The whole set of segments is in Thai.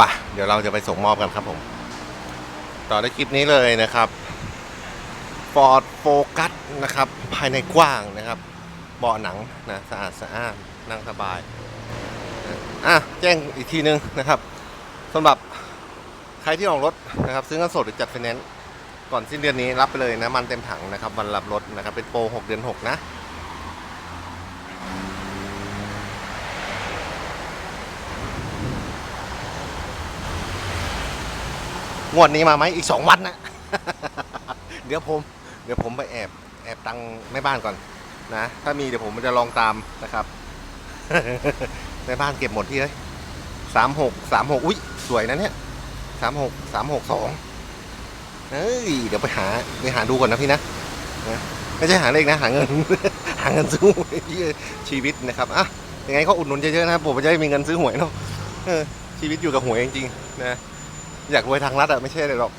ปะเดี๋ยวเราจะไปส่งมอบกันครับผม ต่อในคลิปนี้เลยนะครับ Ford Focus นะครับ ภายในกว้างนะครับ เบาะหนังนะสะอาดสะอ้านนั่งสบาย อะ แจ้งอีกทีนึงนะครับสำหรับใครที่ออกรถนะครับ ซื้อเงินสดหรือจัดไฟแนนซ์ก่อนสิ้นเดือนนี้รับไปเลยนะ มันเต็มถังนะครับวันรับรถนะครับ เป็นโปร 6 เดือน 6 นะ งวดนี้มาไหมอีกสองวันนะ เดี๋ยวผม เดี๋ยวผมไปแอบแอบตังแม่บ้านก่อนนะ ถ้ามีเดี๋ยวผมจะลองตามนะครับแม่บ้านเก็บหมดที่เลยสามหกสามหกอุ้ยสวยนะเนี่ยสามหกสามหกสองเอ้ยเดี๋ยวไปหาไปหาดูก่อนนะพี่นะนะไม่ใช่หาเลขนะ หาเงิน หาเงินซื้อหวยที่ชีวิตนะครับอะยังไงก็อุดหนุนเยอะๆนะครับผมจะได้มีเงินซื้อหวยเนาะเออชีวิตอยู่กับหวยจริงๆนะ อยากรวยทางรัฐอะไม่ใช่เลยหรอก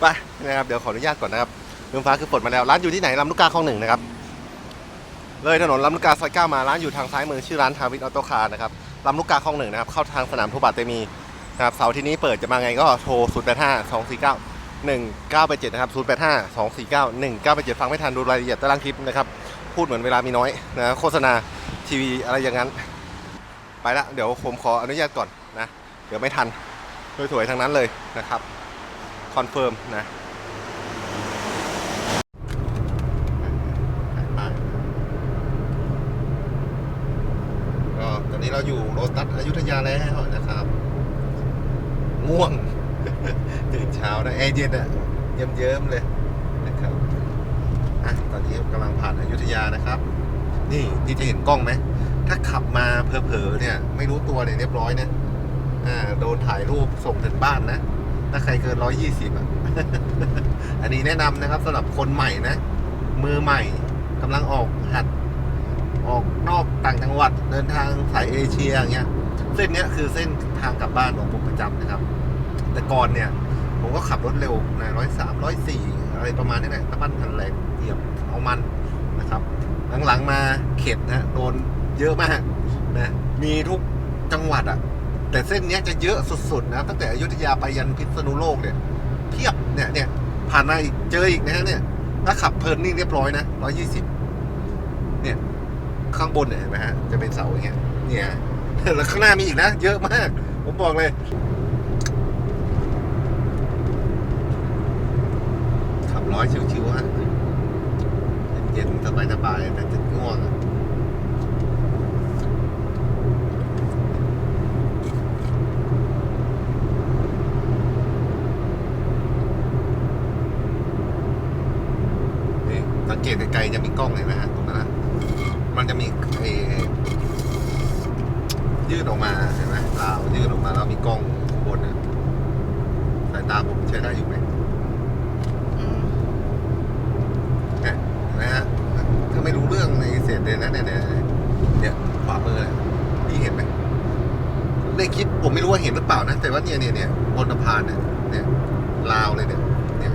ไปนะครับเดี๋ยวขออนุญาตก่อนนะครับเมืองฟ้าคือปลดมาแล้วร้านอยู่ที่ไหนลำลูกกาคลองหนึ่งนะครับเลยถนนลำลูกกาซอยเก้ามาร้านอยู่ทางซ้ายมือชื่อร้านทาวิทออโตคาร์นะครับลำลูกกาคลองหนึ่งนะครับเข้าทางสนามทุบาทเตมีนะครับเสาร์ที่นี้เปิดจะมาไงก็โทร0 8 5 2 4 9 1 9 8 7นะครับ0 8 5 2 4 9 1 9 8 7ฟังไม่ทันดูรายละเอียดตารางคลิปนะครับพูดเหมือนเวลามีน้อยนะโฆษณาทีวีอะไรอย่างนั้น ไปละเดี๋ยวผมขออนุญาตก่อนนะเดี๋ยวไม่ทัน สวยๆทั้งนั้นเลยนะครับคอนเฟิร์มนะก็ตอนนี้เราอยู่โรตัสอยุธยาแล้วนะครับ ง่วง ตื่นเช้านะแอร์เย็นอะเยิ้มๆเลยนะครับอะตอนนี้กำลังผ่านอยุธยานะครับ นี่ที่จะเห็นกล้องไหมถ้าขับมาเผลอๆเนี่ย ไม่รู้ตัวเนี่ยเรียบร้อยเนะอ่า โดนถ่ายรูปส่งถึงบ้านนะ ถ้าใครเกินร้อยี่สิบอะ อันนี้แนะนำนะครับสำหรับคนใหม่นะ มือใหม่กำลังออกหัด ออกนอกต่างจังหวัดเดินทางสายเอเชียอย่างเงี้ย เส้นเนี้ยคือเส้นทางกลับบ้านของผมประจำนะครับ แต่ก่อนเนี่ย ผมก็ขับรถเร็วนะร้อยสามร้อยสี่อะไรประมาณนี้แหละตะบั้นทันแรงเหยียบเอามันนะครับ หลังๆมาเข็ดนะโดนเยอะมากนะมีทุกจังหวัดอะ แต่เส้นนี้จะเยอะสุดๆนะ ตั้งแต่อยุธยาไปยันพิษณุโลกเนี่ยเทียบเนี่ยเนี่ยผ่านมาอีกเจออีกนะฮะเนี่ยถ้าขับเพลินนี่เรียบร้อยนะร้อยี่สิบเนี่ย ข้างบนเนี่ยเห็นไหมฮะจะเป็นเสาอย่างเงี้ยเนี่ยแล้วข้างหน้ามีอีกนะ เยอะมาก ผมบอกเลยขับร้อยชิวๆฮะเย็นๆสบายๆแต่จะง่วงอะ นี่สังเกตไกลๆ จะมีกล้องเลยนะฮะตรงนั้นนะมันจะมีไอ้ยืดออกมาเห็นไหมราวยืดออกมาแล้วมีกล้องข้างบนเนี่ยสายตาผมใช้ได้อยู่ไหมเนี่ยเห็นไหมฮะถ้าไม่รู้เรื่องในเศษเลยนะเนี่ยเนี่ยเนี่ยขวามือเนี่ยพี่เห็นไหมได้คิดผมไม่รู้ว่าเห็นหรือเปล่านะ แต่ว่าเนี่ยเนี่ยเนี่ยบนสะพานเนี่ยเนี่ยราวเลยเนี่ยเนี่ย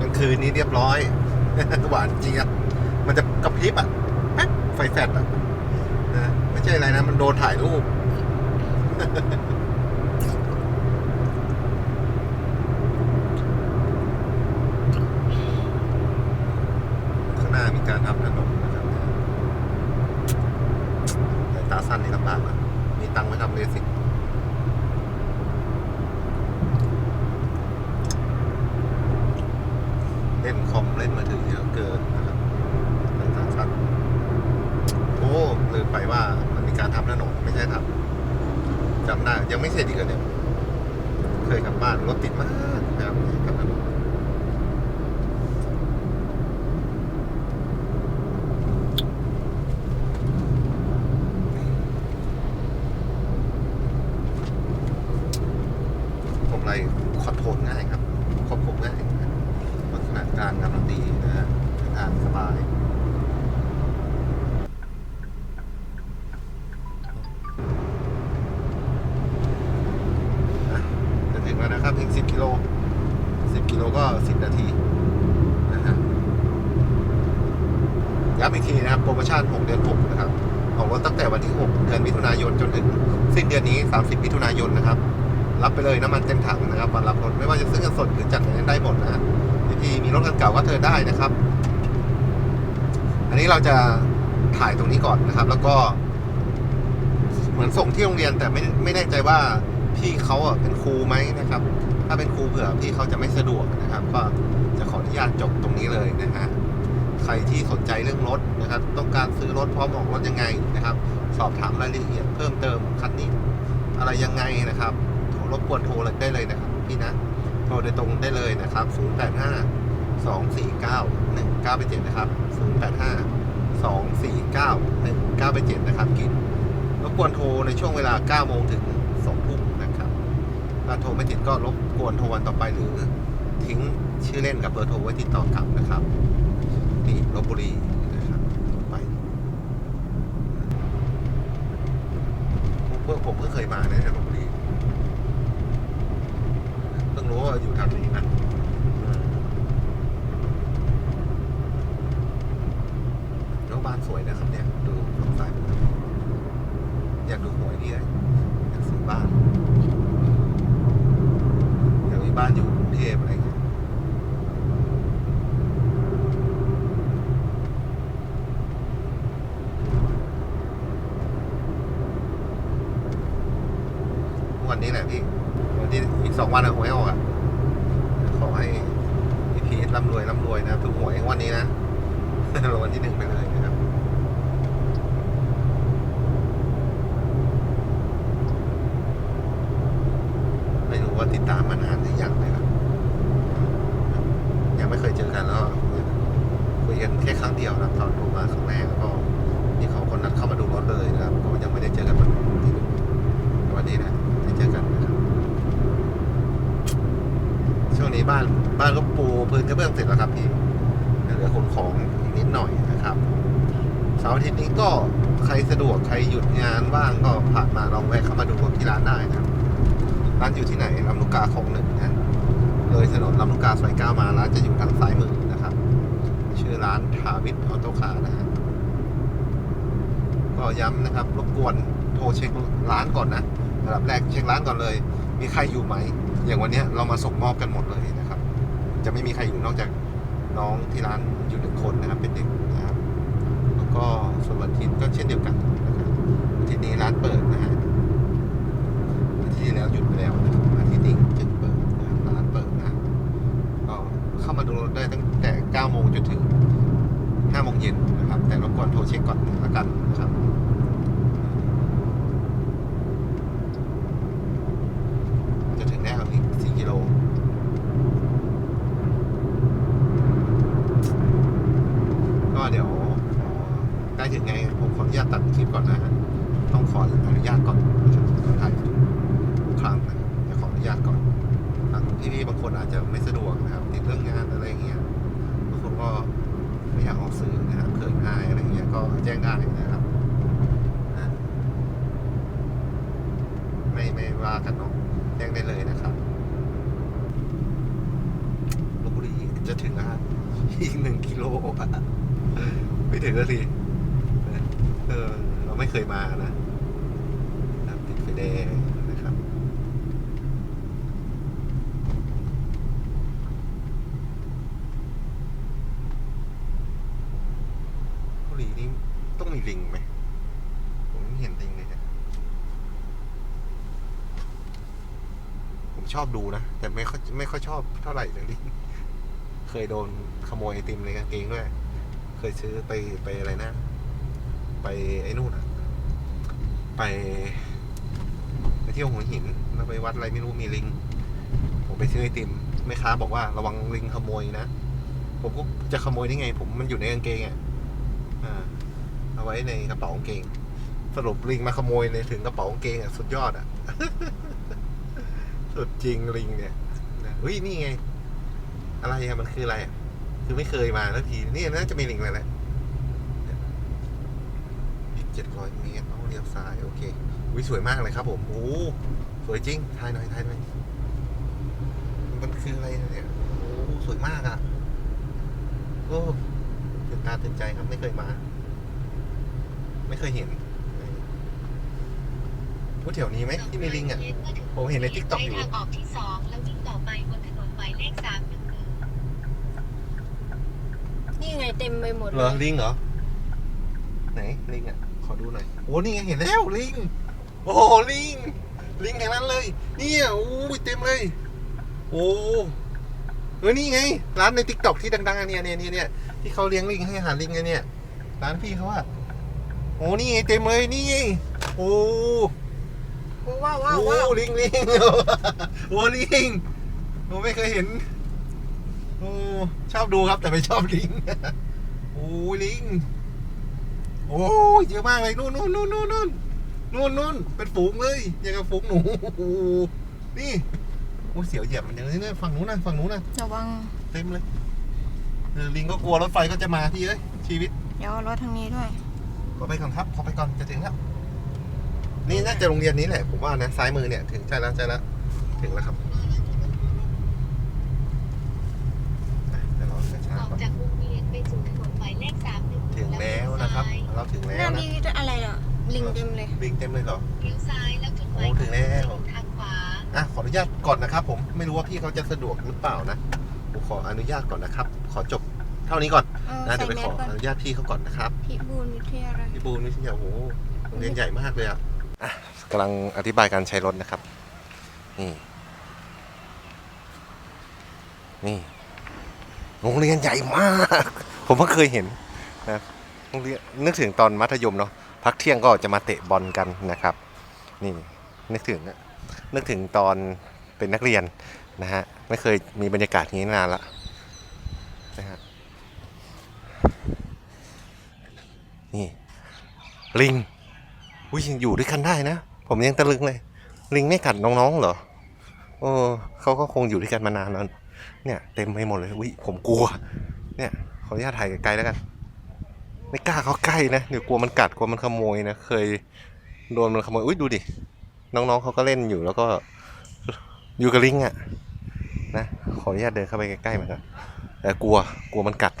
กลางคืนนี้เรียบร้อย หวานจริงอะมันจะกระพริบอะแป๊บไฟแฟลชอะนะไม่ใช่อะไรนะ มันโดนถ่ายรูปข้างหน้ามีการทำถนนนะครับสายตาสั้นนี่ลำบากนะมีตังค์ไว้ทำเลสิกเล่นคอ เล่นมือถือเยอะเกินนะครับสางชาติโอ้ลืมไปว่ามันมีการทำถนนไม่ใช่ทำจำได้ยังไม่เสร็จอีกเหรอเนี่ยเคยกลับบ้านรถติดมากนะครับทำถนนผมไรคอนโทรลง่ายครับควบคุมง่ายนะลักษณะการกำลังดีนะฮะทางสบาย จะถึงแล้วนะครับอีก10กิโล10กิโลก็ 10 นาทีนะฮะ ย้ำอีกทีนะครับโปรโมชั่น 6 เดือน 6 นะครับออกรถตั้งแต่วันที่ 6 เดือนมิถุนายนจนถึงสิ้นเดือนนี้ 30 มิถุนายนนะครับ รับไปเลยน้ำมันเต็มถังนะครับวันรับรถไม่ว่าจะซื้อเงินสดหรือจัดไฟแนได้หมดนะพี่พีมีรถคันเก่าก็เธอได้นะครับ อันนี้เราจะถ่ายตรงนี้ก่อนนะครับ แล้วก็เหมือนส่งที่โรงเรียนแต่ไม่ไม่แน่ใจว่าพี่เขาเป็นครูไหมนะครับ ถ้าเป็นครูเผื่อพี่เขาจะไม่สะดวกนะครับ ก็จะขออนุญาตจบตรงนี้เลยนะฮะ ใครที่สนใจเรื่องรถนะครับ ต้องการซื้อรถพร้อมออกรถยังไงนะครับ สอบถามรายละเอียดเพิ่มเติมคันนี้อะไรยังไงนะครับโทรรบกวนโทรเลยได้เลยนะครับพี่นะโทรโดยตรงได้เลยนะครับ 085 249 1987นะครับ085 249 1987นะครับกินรบกวนโทรในช่วงเวลา9โมงถึง2ทุ่มนะครับถ้าโทรไม่ติดก็รบกวนโทรวันต่อไปหรือทิ้งชื่อเล่นกับเบอร์โทรไว้ติดต่อกลับนะครับ ลบบุรีนะครับไปพวกผมเพิ่งเคยมานะลบบุรีเพิ่งรู้ว่าอยู่ทางนี้นะอืมแล้วบ้านสวยนะครับเนี่ย ดูสงสายอยากดูหวยนี่เลยอยากซื้อบ้านอยากมีบ้านอยู่กรุงเทพอะไรเงี้ยวันนี้แหละพี่วัน ที่อีกสองวันอะหวยออกอะขอให้พี่พีทร่ำรวยร่ำรวยนะถูกหวยวันนี้นะ รางวัลที่หนึ่งไปเลยนะครับ ไม่รู้ว่าติดตามมานานหรือยังนะครับ ยังไม่เคยเจอกันแล้วคุยกันแค่ครั้งเดียวนะครับตอนโทรมาครั้งแรกแล้วก็นี่เขาคนนัดเข้ามาดูรถเลยนะครับก็ยังไม่ได้เจอกันวันที่วันนี้นะได้เจอกันนะครับ ช่วงนี้บ้านบ้านก็ปูพื้นกระเบื้องเสร็จแล้วครับพี่เหลือขนของอีกนิดหน่อยนะครับเสาร์อาทิตย์นี้ก็ใครสะดวกใครหยุดงานว่างก็ผ่านมาลองแวะเข้ามาดูที่ร้านได้นะครับ ร้านอยู่ที่ไหนลำลูกกาคลองหนึ่งนะ เลยถนนลำลูกกาซอยเก้ามาร้านจะอยู่ทางซ้ายมือนะครับ ชื่อร้านทาวิทออโต้คาร์นะฮะก็ย้ำนะครับรบกวนโทรเช็คร้านก่อนนะระดับแรกเช็คร้านก่อนเลย มีใครอยู่ไหม อย่างวันนี้เรามาส่งมอบกันหมดเลยนะครับ จะไม่มีใครอยู่นอกจากน้องที่ร้านอยู่หนึ่งคนนะครับเป็นเด็กนะครับแล้วก็ส่วนวันทิตก็เช่นเดียวกันนะครับทิตย์นี้ร้านเปิดนะฮะที่แล้วหยุดไปแล้วนะครับอาทิตย์นี้จึงเปิดนะครับร้านเปิดนะก็เข้ามาดูรถได้ตั้งแต่ 9โมงจนถึง5โมงเย็นนะครับ แต่รบกวนโทรเช็คก่อนละกันนะครับจะถึงแน่อีก4กิโลก็เดี๋ยวใกล้ถึงไงผมขออนุญาตตัดคลิปก่อนนะฮะต้องขออนุญาตก่อนนะครับต้องถ่ายทุกครั้งนะจะขออนุญาตก่อนทางพี่ๆบางคนอาจจะไม่สะดวกนะครับติดเรื่องงานอะไรอย่างเงี้ย ก็ไม่อยากออกสื่อนะครับเขินอายอะไรเงี้ยก็แจ้งได้นะครับไม่ไม่ว่ากันเนาะแจ้งได้เลยนะครับลบบุรีจะถึงแล้วฮะอีกหนึ่งกิโลไม่ถึงแล้วสิเออ เราไม่เคยมานะติดไฟแดงนะครับ เกาหลีนี่ต้องมีลิงไหม ผมไม่เห็นลิงเลยนะผมช อบดูนะ แต่ไม่ค่อยไม่ค่อยชอบเท่าไหร่เลยลิงเคยโดนขโมยไอติมในกางเกงด้วย เคยซื้อไปไปอะไรนะ ไปไอ้นู่นอะไป ไปเที่ยวหัวหินแล้วไปวัดอะไรไม่รู้มีลิง ผมไปซื้อไอติมแม่ค้าบอกว่าระวังลิงขโมยนะ ผมก็จะขโมยได้ไง ผมมันอยู่ในกางเกงอะอ่าเอาไว้ในกระเป๋ากางเกง สรุปลิงมาขโมยในถึงกระเป๋ากางเกงอะสุดยอดอะ สุดจริงลิงเนี่ยนะเฮ้ยนี่ไง อะไรอะมันคืออะไรอะคือไม่เคยมาแล้วทีนี่น่าจะมีลิงอะไรแหละอีกเจ็ดร้อยเมตรเอาเลี้ยวซ้ายโอเควิสวยมากเลยครับผมโอ้สวยจริงถ่ายหน่อยถ่ายหน่อยมันคืออะไรเนี่ยโอ้สวยมากอะโอ้ตื่นตาตื่นใจครับไม่เคยมา ไม่เคยเห็น ว่าแถวนี้ไหมที่มีลิงอะ ผมเห็นใน TikTok อยู่ใช้ทางออกที่สองแล้ววิ่งต่อไปบนถนนหมายเลขสามหนึ่งหนึ่งนี่ไงเต็มไปหมดเหเลรอยลิงเหรอ ไหนลิงอะ ขอดูหน่อย โอ้นี่ไงเห็นแล้วลิง โอ้โหลิง ลิงอย่างนั้นเลย เนี่ยโอ้ยเต็มเลย โอ้เออนี่ไง ร้านในทิกตอกที่ดังๆอันเนี้ยเนี่ยเนี่ยเนี่ยที่เขาเลี้ยงลิงให้อาหารลิงไงเนี่ย ร้านพี่เขาอะโอ้นี่ไงเต็มเลยนี่ไงโอ้ โอ้ว้าวว้าวโอ้ว้าวลิงลิงโอ้ลิงผมไม่เคยเห็นโอ้ชอบดูครับแต่ไม่ชอบลิงโอ้ลิงโอ้ยเยอะมากเลยนู่นนู่นนู่นนู่นนู่นนู่นนู่นเป็นฝูงเลยอย่างกับฝูงหนูโอ้โหนี่โอ้เสียวเหยียบมันอย่างนี้เนี่ยฝั่งนู้นนะฝั่งนู้นนะระวังเต็มเลยเออลิงก็กลัวรถไฟก็จะมาพี่เอ้ยชีวิตเดี๋ยวเอารถทางนี้ด้วยขอไปก่อนครับขอไปก่อนจะถึงแล้ว นี่น่าจะโรงเรียนนี้แหละผมว่านะซ้ายมือเนี่ยถึงใช่แล้วใช่แล้วถึงแล้วครับอะเดี๋ยวเราช้าออกๆก่อนจากวงเวียนไปสู่ถนนหมายเลขสามหนึ่งถึงแล้วนะครับ เราถึงแล้วหน้านะมีอะไรอะ ลิงเต็มเลยลิงเต็มเลยเหรอ เลี้ยวซ้ายแล้วจุดหมายโอ้ถึงแล้วทางขวา อะขออนุญาตก่อนนะครับ ผมไม่รู้ว่าพี่เขาจะสะดวกหรือเปล่านะผมขออนุญาตก่อนนะครับ ขอจบเท่านี้ก่อนเออนะใส่เดี๋ยวไปแมขสอก่อนอนุญาตพี่เขาก่อนนะครับพิบูลวิทยาลัยพี่บูนวิทยาโอ้โหโรงเรียนใหญ่มากเลยอะอะ กำลังอธิบายการใช้รถนะครับ นี่ นี่ โรงเรียนใหญ่มาก ผมเพิ่งเคยเห็นนะโรงเรียนนึกถึงตอนมัธยมเนาะพักเที่ยงก็จะมาเตะบอลกันนะครับ นี่นึกถึงนึกถึงตอนเป็นนักเรียนนะฮะไม่เคยมีบรรยากาศนี้นานละนะฮะนี่ลิงอุ้ยยังอยู่ด้วยกันได้นะ ผมยังตะลึงเลย ลิงไม่กัดน้องๆเหรอโอ้เขาก็คงอยู่ด้วยกันมานานแล้ว เนี่ย เต็มไปหมดเลยอุ้ยผมกลัว เนี่ยขออนุญาตถ่ายไกลๆแล้วกัน ไม่กล้าเข้าใกล้นะเดี๋ยวกลัวมันกัดกลัวมันขโมยนะเคยโดนมันขโมยอุ้ยดูดิน้องๆเขาก็เล่นอยู่แล้วก็อยู่กับลิงอะนะขออนุญาตเดินเข้าไปใกล้ๆมันครับแต่กลัวกลัวมันกัด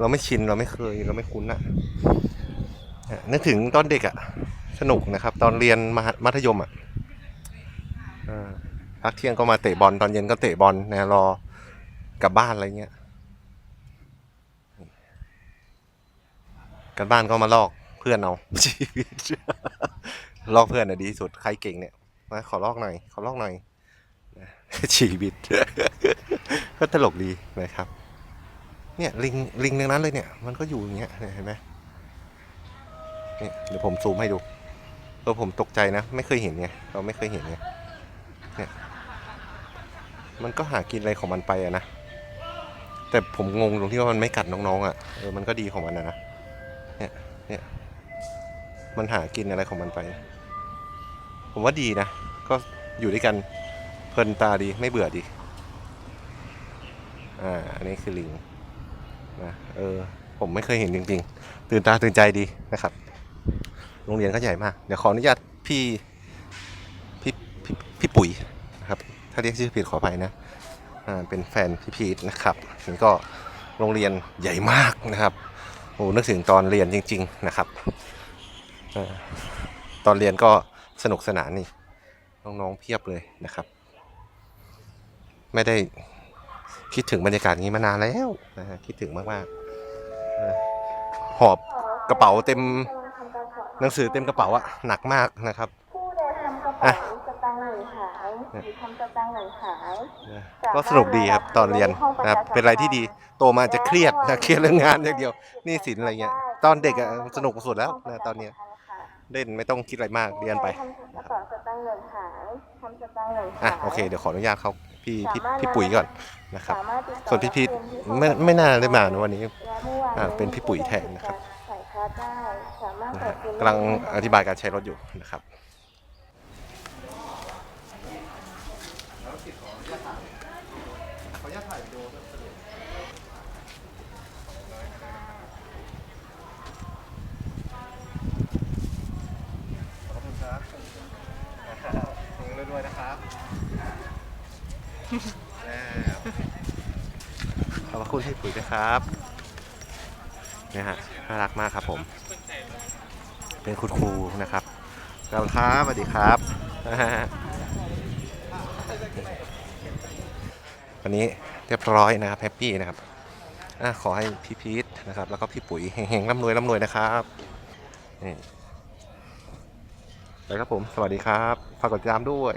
เราไม่ชินเราไม่เคยเราไม่คุ้นอะนึกถึงตอนเด็กอะ สนุกนะครับ ตอนเรียนมมัธยมอะอ่าพักเที่ยงก็มาเตะบอลตอนเย็นก็เตะบอลนะรอกลับบ้านอะไรเงี้ยกลับบ้านก็มาลอกเพื่อนเอาชีวิตลอกเพื่อนอะดีสุดใครเก่งเนี่ยมาขอลอกหน่อยขอลอกหน่อยชีวิต ก็ตลกดีนะครับ เนี่ยลิงลิงทั้งนั้นเลยเนี่ย มันก็อยู่อย่างเงี้ยเห็นไหมเนี่ยเดี๋ยวผมซูมให้ดู ออผมตกใจนะ ไม่เคยเห็นไงเราไม่เคยเห็นไงเนี่ยมันก็หากินอะไรของมันไปอะนะแต่ผมงงตรงที่ว่ามันไม่กัดน้องๆอะเออมันก็ดีของมันนะนะเนี่ยเนี่ยมันหากินอะไรของมันไป ผมว่าดีนะ ก็อยู่ด้วยกันเพลินตาดีไม่เบื่อดีอ่าอันนี้คือลิงนะเออผมไม่เคยเห็นจริง ๆ ตื่นตาตื่นใจดีนะครับ โรงเรียนก็ใหญ่มาก เดี๋ยวขออนุญาตพี่พี่พี่พี่ปุ๋ยนะครับ ถ้าเรียกชื่อผิดขออภัยนะอ่าเป็นแฟนพี่พีทนะครับนี่ก็โรงเรียนใหญ่มากนะครับโอ้นึกถึงตอนเรียนจริง ๆนะครับอตอนเรียนก็สนุกสนานนี่น้องๆเพียบเลยนะครับ ไม่ได้คิดถึงบรรยากาศนี้มานานแล้วนะฮะคิดถึงมากๆหอบกระเป๋าเต็ม หนังสือเต็มกระเป๋าอะหนักมากนะครับผู้ใดทำกระอะเป๋าสตางค์หล่นหายหรือทำสตางค์หล่นหายนะก็สนุกดีครับตอนเรียนนะครับเป็นอะไรที่ดีโตมาจะเครียดนะเครียดเรื่องงานอย่างเดียวหนี่สินอะไรเงี้ย ตอนเด็กอะสนุกสุดแล้วนะตอนเนี้ยเล่นไม่ต้องคิดอะไรมากเรียนไปทำกระเป๋าสตางค์หล่นหายทำสตางค์หล่นหายอะโอเคเดี๋ยวขออนุญาตเขาพี่พี่พี่ปุ๋ยก่อนนะครับ สามารถติดต่อส่วนพี่พีทนักเรียนที่ไม่ไม่น่าได้มานะวันนี้ และเมื่อวานอะเป็นพี่ปุ๋ยแทนนะครับใส่คาร์ดได้สามารถ นะใส่ฮะเป็นกำลังอธิบายการใช้รถอยู่นะครับขอบคุณครับเฮงรวยๆนะครับขอบพระคุณที่ปุ๋ยนะครับเนี่ยฮะน่ารักมากครับผม เป็นคุณครูนะครับกับครับสวัสดีครับ วันนี้เรียบร้อยนะครับแฮปปี้นะครับอขอให้พี่พีทนะครับ แล้วก็พี่ปุ๋ยเฮงๆร่ำรวยร่ำรวยนะครับนี่ไปครับผม สวัสดีครับ ฝากกดติดตามด้วย